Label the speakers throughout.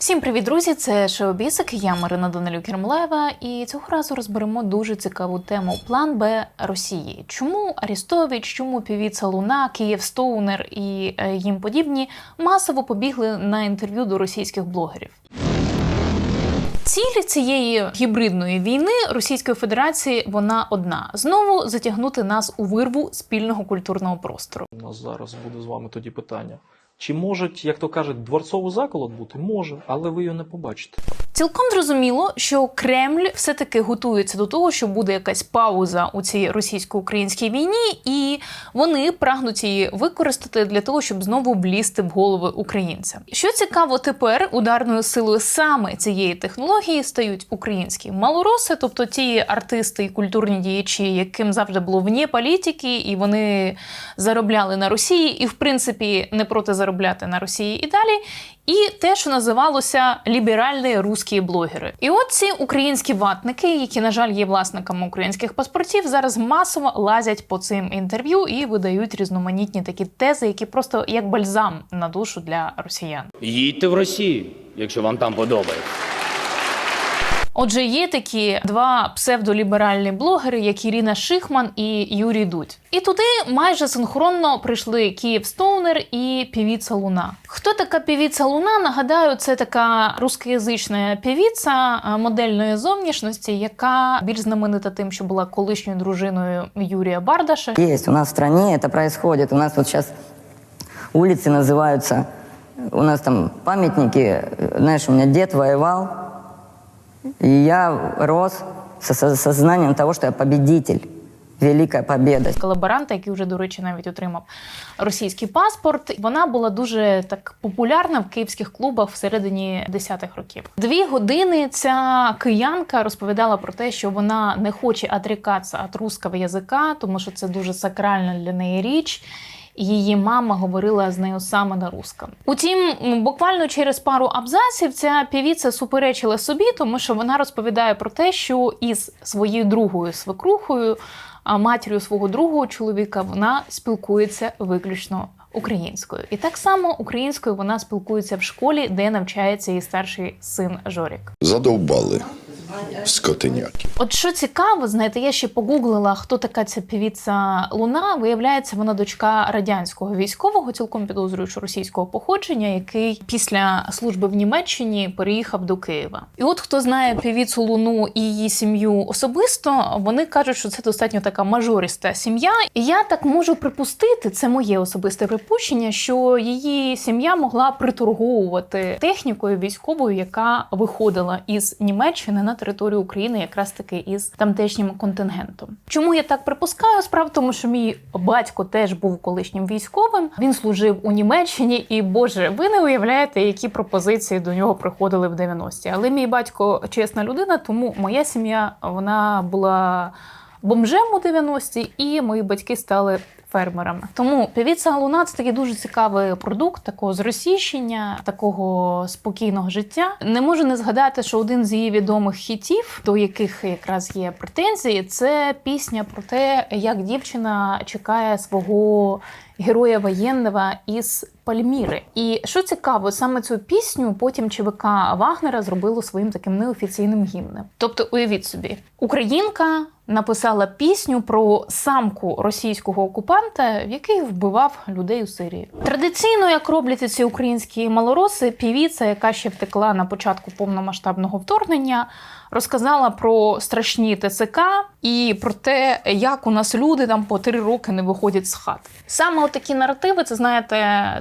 Speaker 1: Всім привіт, друзі! Це Шоу-Бісик, я Марина Данилюк Кермлева, і цього разу розберемо дуже цікаву тему план Б Росії. Чому Арістович, чому півіця Луна, Київ Стоунер і е, їм подібні масово побігли на інтерв'ю до російських блогерів? Ціль цієї гібридної війни Російської Федерації вона одна: знову затягнути нас у вирву спільного культурного простору.
Speaker 2: У нас зараз буде з вами тоді питання. Чи можуть, як то кажуть, дворцовий заколот бути? Може, але ви його не побачите.
Speaker 1: Цілком зрозуміло, що Кремль все-таки готується до того, що буде якась пауза у цій російсько-українській війні, і вони прагнуть її використати для того, щоб знову влізти в голови українцям. Що цікаво, тепер ударною силою саме цієї технології стають українські малороси, тобто ті артисти і культурні діячі, яким завжди було вні політики, і вони заробляли на Росії, і в принципі не проти заробляти на Росії і далі. І те, що називалося ліберальні русські блогери. І от ці українські ватники, які, на жаль, є власниками українських паспортів, зараз масово лазять по цим інтерв'ю і видають різноманітні такі тези, які просто як бальзам на душу для росіян.
Speaker 3: Їдьте в Росію, якщо вам там подобається.
Speaker 1: Отже, є такі два псевдоліберальні блогери, як Ірина Шихман і Юрій Дудь. І туди майже синхронно прийшли Київ Стоунер і півіця Луна. Хто така півіця Луна? Нагадаю, це така рускоязична півіця е, модельної зовнішності, яка більш знаменита тим, що була колишньою дружиною Юрія Бардаша.
Speaker 4: Есть, у нас в стране это происходит. У нас вот сейчас улицы называются, у нас там памятники, э, знаешь, у меня дед воевал, и я рос со со- того, что я победитель, великая победа.
Speaker 1: колаборанта, який вже, до речі, навіть отримав російський паспорт. Вона була дуже так популярна в київських клубах всередині 10-х років. Дві години ця киянка розповідала про те, що вона не хоче отрікатися від русского язика, тому що це дуже сакральна для неї річ. Її мама говорила з нею саме на русском. Утім, буквально через пару абзаців ця півіця суперечила собі, тому що вона розповідає про те, що із своєю другою свекрухою, матір'ю свого другого чоловіка, вона спілкується виключно українською. І так само українською вона спілкується в школі, де навчається її старший син Жорік.
Speaker 5: Задовбали скотиняки.
Speaker 1: От що цікаво, знаєте, я ще погуглила, хто така ця півіця Луна. Виявляється, вона дочка радянського військового, цілком підозрюю, що російського походження, який після служби в Німеччині переїхав до Києва. І от хто знає півіцю Луну і її сім'ю особисто, вони кажуть, що це достатньо така мажориста сім'я. І я так можу припустити, це моє особисте припущення, що її сім'я могла приторговувати технікою військовою, яка виходила із Німеччини на територію України, якраз таки із тамтешнім контингентом. Чому я так припускаю? Справа в тому, що мій батько теж був колишнім військовим. Він служив у Німеччині, і Боже, ви не уявляєте, які пропозиції до нього приходили в 90-ті. Але мій батько чесна людина, тому моя сім'я вона була бомжем у 90-ті, і мої батьки стали фермерами. Тому півіця Луна це такий дуже цікавий продукт такого зросійщення, такого спокійного життя. Не можу не згадати, що один з її відомих хітів, до яких якраз є претензії, це пісня про те, як дівчина чекає свого героя воєнного із Пальміри. І що цікаво, саме цю пісню потім ЧВК Вагнера зробило своїм таким неофіційним гімном. Тобто, уявіть собі, українка написала пісню про самку російського окупанта, який вбивав людей у Сирії. Традиційно, як роблять ці українські малороси, півіця, яка ще втекла на початку повномасштабного вторгнення, розказала про страшні ТЦК і про те, як у нас люди там по три роки не виходять з хат. Саме такі наративи, це знаєте,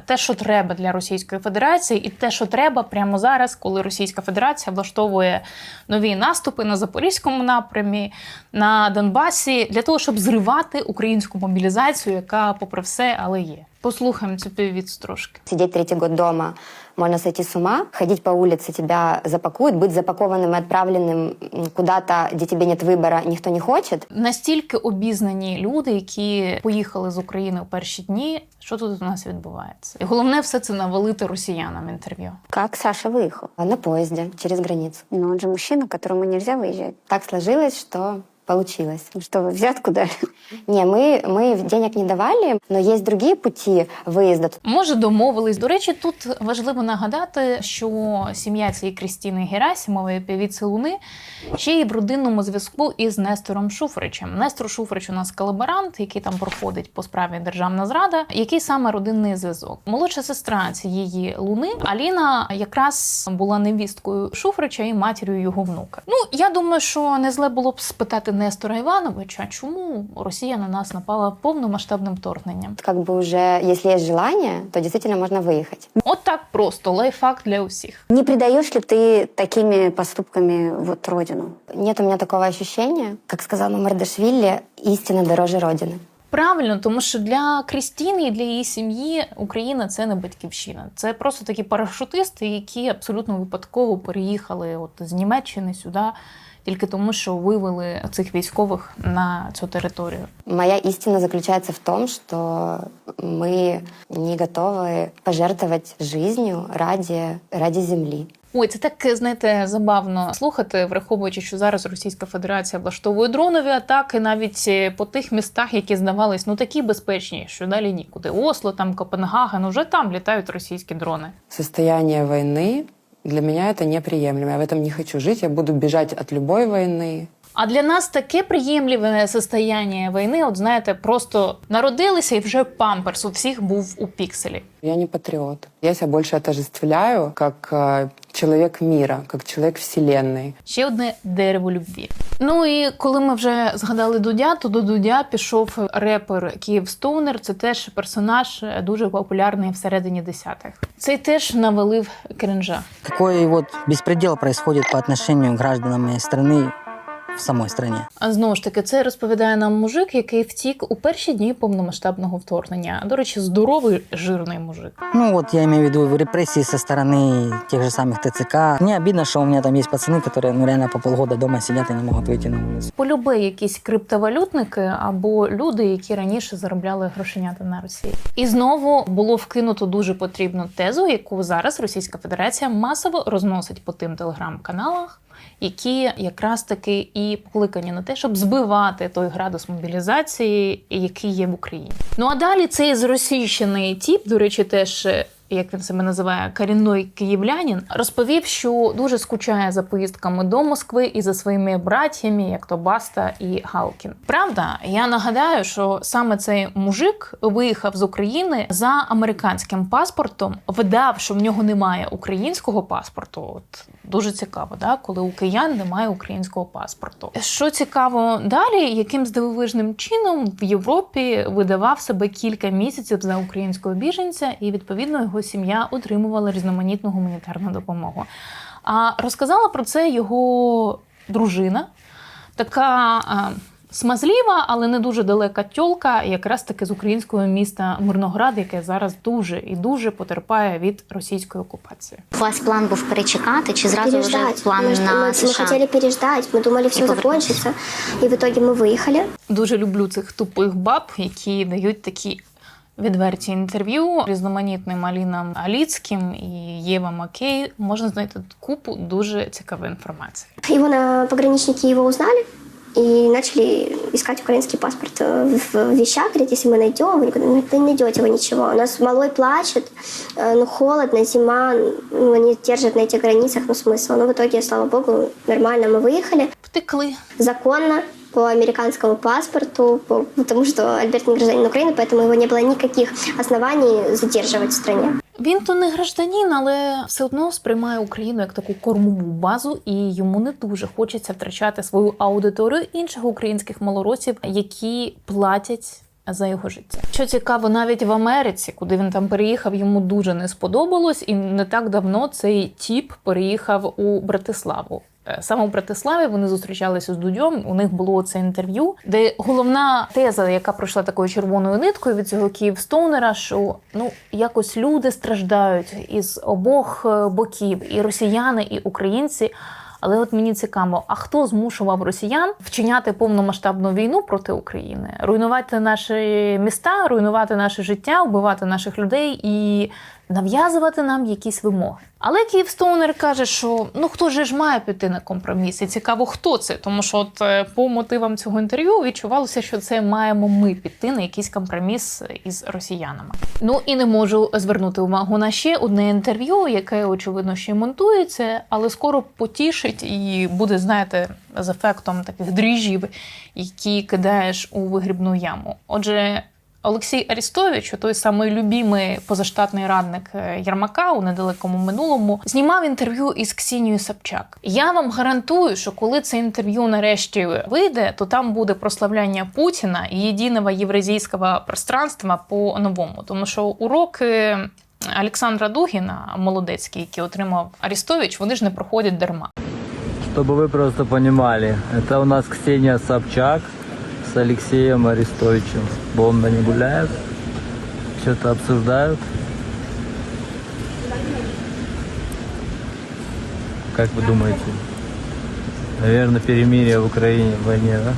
Speaker 1: те, що треба для Російської Федерації, і те, що треба прямо зараз, коли Російська Федерація влаштовує нові наступи на Запорізькому напрямі, на Донбасі, для того, щоб зривати українську мобілізацію, яка, попри все, але є. Послухаємо цю піввіць трошки.
Speaker 6: Сидеть третий год дома, можно сойти с ума. Ходить по улице тебя запакуют. Быть запакованным и отправленным м, куда-то, где тебе нет выбора, никто не хочет.
Speaker 1: Настільки обізнані люди, які поїхали з України у перші дні, що тут у нас відбувається, і головне все це навалити росіянам інтерв'ю.
Speaker 6: Как Саша выехал? На поезде через границу. Но он же мужчина, которому нельзя выезжать. Так сложилось, что Получилось.
Speaker 7: Что, вы взятку дали?
Speaker 6: Не, мы, мы денег не давали, но есть другие пути выезда.
Speaker 1: Може, домовились. До речі, тут важливо нагадати, що сім'я цієї Крістіни Герасімової, певіці Луни, ще й в родинному зв'язку із Нестором Шуфричем. Нестор Шуфрич у нас колаборант, який там проходить по справі Державна зрада. Який саме родинний зв'язок? Молодша сестра цієї Луни Аліна якраз була невісткою Шуфрича і матір'ю його внука. Ну я думаю, що не зле було б спитати Нестора Івановича, чому Росія на нас напала повномасштабним вторгненням.
Speaker 6: Как бы уже, если есть желание, то действительно можно выехать.
Speaker 1: От так просто лайфхак для усіх.
Speaker 7: Не предаешь ли ты такими поступками вот родину?
Speaker 6: Нет у меня такого ощущения. Как сказал Мамардашвили, истина дороже Родины.
Speaker 1: Правильно, тому що для Крістіни і для її сім'ї Україна це не батьківщина. Це просто такі парашутисти, які абсолютно випадково переїхали от з Німеччини сюди, тільки тому, що вивели цих військових на цю територію.
Speaker 6: Моя истина заключается в том, что мы не готовы пожертвовать жизнью ради, ради земли.
Speaker 1: Ой, це так знаєте забавно слухати, враховуючи, що зараз Російська Федерація влаштовує дронові атаки навіть е, по тих містах, які здавались ну такі безпечні, що далі нікуди. Осло, там Копенгаген, уже там літають російські дрони.
Speaker 8: Состояние войны для меня это неприемлемо. Я в этом не хочу жить. Я буду бежать от любой войны.
Speaker 1: А для нас таке приємливе состояння війни, от знаєте, просто народилися і вже памперс у всіх був у пікселі.
Speaker 8: Я не патриот. Я себя больше отождествляю как э, человек мира, як человек вселенной.
Speaker 1: Ще одне дерево любві. Ну і коли ми вже згадали Дудя, то до Дудя пішов репер Київ Стоунер. Це теж персонаж е, дуже популярний всередині десятих. Цей теж навалив кринжа.
Speaker 9: Какой вот беспредел происходит по отношению к гражданам моей страны в самой стране.
Speaker 1: А знову ж таки, це розповідає нам мужик, який втік у перші дні повномасштабного вторгнення. До речі, здоровий жирний мужик.
Speaker 9: Ну вот я имею в виду репрессии со стороны тех же самых ТЦК. Мне обидно, что у меня там есть пацаны, которые ну, реально по полгода дома сидят и не могут выйти на улицу.
Speaker 1: Полюби якісь криптовалютники або люди, які раніше заробляли грошенята на Росії. І знову було вкинуто дуже потрібну тезу, яку зараз Російська Федерація масово розносить по тим телеграм-каналах. Які якраз таки і покликані на те, щоб збивати той градус мобілізації, який є в Україні. Ну а далі цей зросійщений тіп, до речі, теж е, як він себе називає, корінний київлянин, розповів, що дуже скучає за поїздками до Москви і за своїми братями, як то Баста і Галкін. Правда, я нагадаю, що саме цей мужик виїхав з України за американським паспортом, видав, що в нього немає українського паспорту. От дуже цікаво, да? коли у киян немає українського паспорту. Що цікаво далі, яким здивовижним чином в Європі видавав себе кілька місяців за українського біженця, і відповідно його сім'я отримувала різноманітну гуманітарну допомогу. А розказала про це його дружина, така. а, Смазліва, але не дуже далека тьолка, якраз таки з українського міста Мирноград, яке зараз дуже і дуже потерпає від російської окупації.
Speaker 10: У вас план був перечекати, чи зразу вже
Speaker 7: переждать.
Speaker 10: план
Speaker 7: потому что
Speaker 10: на
Speaker 7: мы, мы
Speaker 10: США?
Speaker 7: хотели переждать, мы думали, все
Speaker 10: И повернуться.
Speaker 7: закончится. И в итоге мы выехали.
Speaker 1: Дуже люблю цих тупих баб, які дають такі відверті інтерв'ю різноманітним Алінам Аліцьким і Єва Макей. Можна знайти тут купу дуже цікавої інформації.
Speaker 7: Его на пограничники его узнали и начали искать украинский паспорт э, в вещах. Говорят, если мы найдем, они говорят, ну, вы не найдете его ничего. У нас малой плачет, э, ну холодно, зима, ну, они держат на этих границах, ну смысл. Но в итоге, слава богу, нормально мы выехали.
Speaker 1: Втекли.
Speaker 7: законно по американскому паспорту, по- потому что Альберт не гражданин Украины, поэтому его не было никаких оснований задерживать в стране.
Speaker 1: Він то не гражданин, але все одно сприймає Україну як таку кормову базу, і йому не дуже хочеться втрачати свою аудиторію інших українських малоросів, які платять. За його життя, що цікаво, навіть в Америці, куди він там переїхав, йому дуже не сподобалось, і не так давно цей тіп переїхав у Братиславу. Е, Саме Братиславі вони зустрічалися з Дудьом. У них було це інтерв'ю, де головна теза, яка пройшла такою червоною ниткою від цього Київстоунера, що ну якось люди страждають із обох е, боків, і росіяни, і українці. Але от мені цікаво, а хто змушував росіян вчиняти повномасштабну війну проти України, руйнувати наші міста, руйнувати наше життя, вбивати наших людей і нав'язувати нам якісь вимоги. Але Київстоунер каже, що ну хто же ж має піти на компроміс? І цікаво, хто це, тому що от е, по мотивам цього інтерв'ю відчувалося, що це маємо ми піти на якийсь компроміс із росіянами. Ну і не можу звернути увагу на ще одне інтерв'ю, яке очевидно ще монтується, але скоро потішить і буде, знаєте, з ефектом таких дріжджів, які кидаєш у вигрібну яму. Отже. Олексій Арістович, той самий любімий позаштатний радник е, Єрмака у недалекому минулому, знімав інтерв'ю із Ксінією Собчак. Я вам гарантую, що коли це інтерв'ю нарешті вийде, то там буде прославляння Путіна і єдиного євразійського пространства по-новому. Тому що уроки Олександра Дугіна, молодецький, який отримав Арістович, вони ж не проходять дарма.
Speaker 11: Чтобы вы просто понимали, это у нас Ксения Собчак с Алексеем Арестовичем. Бомба не гуляют, что-то обсуждают. Как вы думаете? Наверное, перемирие в Украине, в войне, да?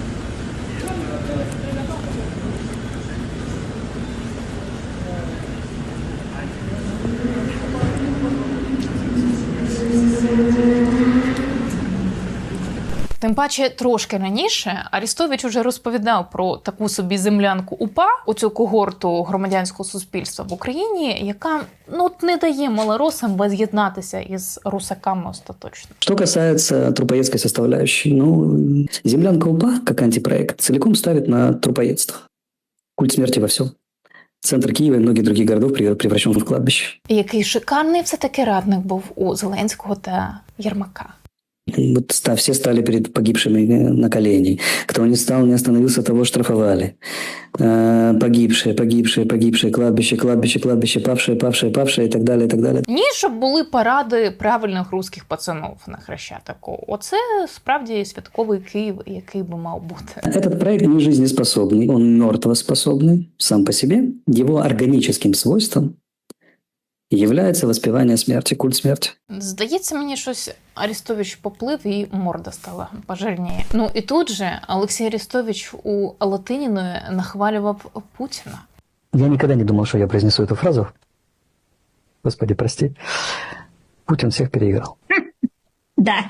Speaker 1: Тим паче, трошки раніше Арістович уже розповідав про таку собі землянку УПА, оцю когорту громадянського суспільства в Україні, яка ну не дає малоросам воз'єднатися із русаками остаточно.
Speaker 12: Что касается трупоедской составляющей, ну, землянка УПА, как антипроект, целиком ставит на трупоедство. Культ смерти во всем. Центр Киева и многих других городов превр- превращен в кладбище.
Speaker 1: Який шикарний все таки радник був у Зеленського та Єрмака.
Speaker 12: Вот ста- все стали перед погибшими э, на колени. Кто не стал, не остановился, того штрафовали. Э, Погибшие, погибшие, погибшие, кладбище, кладбище, кладбище, павшие, павшие, павшие и так далее, и так далее.
Speaker 1: Ні, щоб були паради правильних русських пацанов на Хрещатику. Оце справді святковий Київ, який би мав бути.
Speaker 12: Этот проект не жизнеспособный, он мертвоспособный сам по себе. Его органическим свойством является воспевание смерти, культ смерти.
Speaker 1: Здається, мені щось Арістович поплив і морда стала пожирніє. Ну і тут же Олексій Арістович у Латиніної нахвалював Путіна.
Speaker 12: Я никогда не думал, что я произнесу эту фразу. Господи, прости. Путин всех переиграл.
Speaker 10: Да.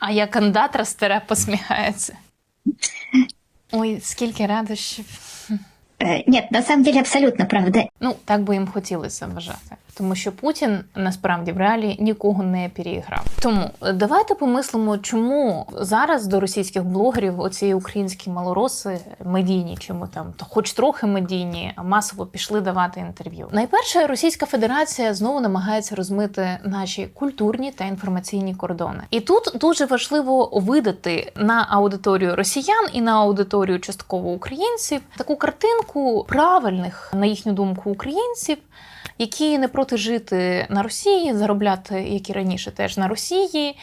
Speaker 1: А як кандатра стара посміхається. Ой, скільки радощів.
Speaker 10: Э, Нет, на самом деле абсолютно правда.
Speaker 1: Ну, так би їм хотілося вважати. Тому що Путін насправді в реалі нікого не переіграв. Тому е, давайте помислимо, чому зараз до російських блогерів оці українські малороси медійні, чому там то хоч трохи медійні, масово пішли давати інтерв'ю. Найперше, Російська Федерація знову намагається розмити наші культурні та інформаційні кордони. І тут дуже важливо видати на аудиторію росіян і на аудиторію частково українців таку картинку правильних, на їхню думку, українців. Які не проти жити на Росії, заробляти, як і раніше, теж на Росії,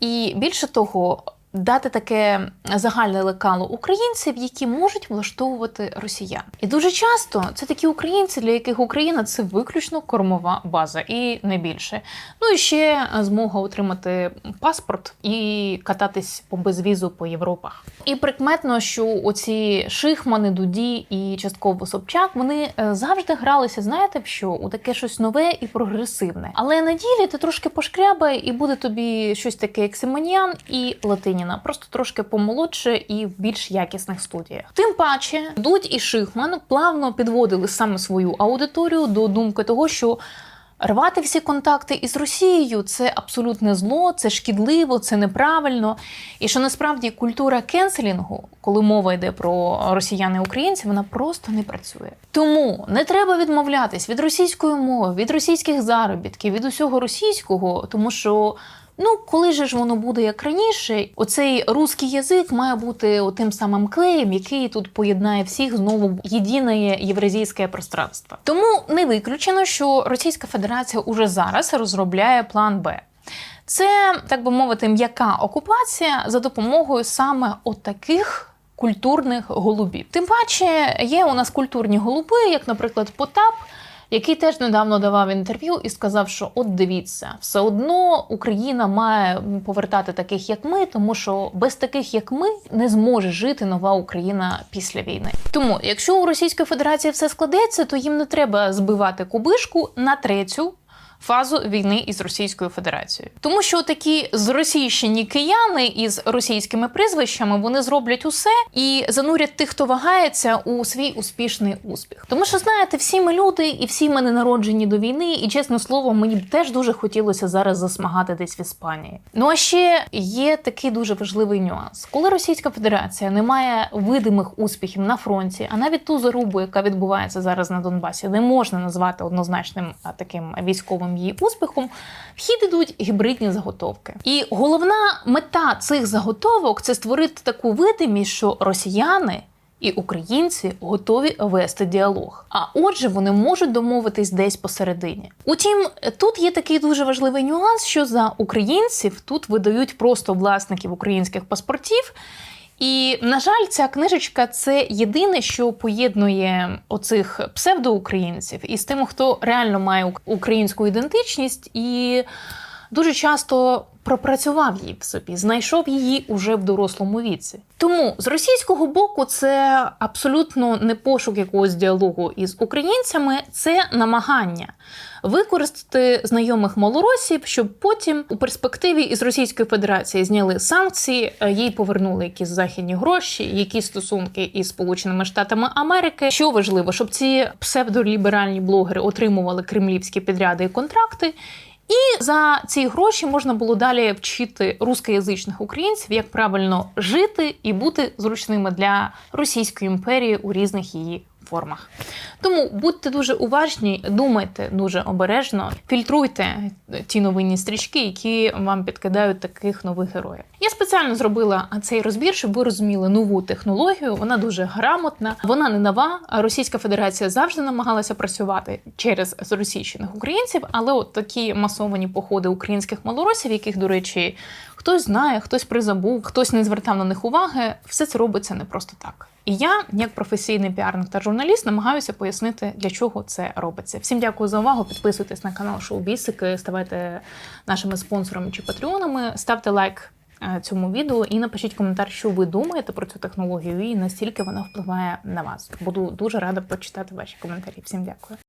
Speaker 1: і більше того, дати таке загальне лекало українців, які можуть влаштовувати росіян. І дуже часто це такі українці, для яких Україна це виключно кормова база, і не більше. Ну і ще змога отримати паспорт і кататись по безвізу по Європах. І прикметно, що оці шихмани, дуді і частково Собчак вони е, завжди гралися, знаєте, що у таке щось нове і прогресивне. Але на ділі ти трошки пошкрябай, і буде тобі щось таке, як Симоніан і Латиніна, просто трошки помолодше і в більш якісних студіях. Тим паче, Дудь і Шихман плавно підводили саме свою аудиторію до думки того, що Рвати всі контакти із Росією це абсолютне зло, це шкідливо, це неправильно. І що насправді культура кенселінгу, коли мова йде про росіян і українців, вона просто не працює. Тому не треба відмовлятись від російської мови, від російських заробітків, від усього російського, тому що. Ну, коли же ж воно буде як раніше, оцей русський язик має бути тим самим клеєм, який тут поєднає всіх знову єдине євразійське пространство. Тому не виключено, що Російська Федерація уже зараз розробляє план Б. Це, так би мовити, м'яка окупація за допомогою саме отаких культурних голубів. Тим паче є у нас культурні голуби, як, наприклад, Потап. Який теж недавно давав інтерв'ю і сказав, що от дивіться, все одно Україна має повертати таких, як ми, тому що без таких, як ми, не зможе жити нова Україна після війни. Тому, якщо у Російської Федерації все складеться, то їм не треба збивати кубишку на третю. Фазу війни із Російською Федерацією, тому що такі зросійщені кияни із російськими прізвищами вони зроблять усе і занурять тих, хто вагається у свій успішний успіх. Тому що знаєте, всі ми люди, і всі ми не народжені до війни. І чесне слово, мені б теж дуже хотілося зараз засмагати десь в Іспанії. Ну а ще є такий дуже важливий нюанс, коли Російська Федерація не має видимих успіхів на фронті, а навіть ту зарубу, яка відбувається зараз на Донбасі, не можна назвати однозначним таким військовим її успіхом. В хід ідуть гібридні заготовки. І головна мета цих заготовок це створити таку видимість, що росіяни. І українці готові вести діалог. А отже, вони можуть домовитись десь посередині. Утім, тут є такий дуже важливий нюанс, що за українців тут видають просто власників українських паспортів. І, на жаль, ця книжечка це єдине, що поєднує оцих псевдоукраїнців із тим, хто реально має українську ідентичність. І дуже часто пропрацював її в собі, знайшов її уже в дорослому віці. Тому з російського боку це абсолютно не пошук якогось діалогу із українцями, це намагання використати знайомих малоросів, щоб потім у перспективі із Російської Федерації зняли санкції, е, їй повернули якісь західні гроші, які стосунки із Сполученими Штатами Америки. Що важливо, щоб ці псевдоліберальні блогери отримували кремлівські підряди і контракти. І за ці гроші можна було далі вчити рускоязичних українців, як правильно жити і бути зручними для Російської імперії у різних її формах. Тому будьте дуже уважні, думайте дуже обережно, фільтруйте ті новинні стрічки, які вам підкидають таких нових героїв. Я спеціально зробила цей розбір, щоб ви розуміли нову технологію. Вона дуже грамотна, вона не нова. Російська Федерація завжди намагалася працювати через зросійщених українців, але от такі масовані походи українських малоросів, яких, до речі, хтось знає, хтось призабув, хтось не звертав на них уваги. Все це робиться не просто так. І я, як професійний піарник та журналіст, намагаюся пояснити, для чого це робиться. Всім дякую за увагу. Підписуйтесь на канал Шоу Бісики, ставайте нашими спонсорами чи патреонами, ставте лайк е, цьому відео і напишіть коментар, що ви думаєте про цю технологію і настільки вона впливає на вас. Буду дуже рада прочитати ваші коментарі. Всім дякую.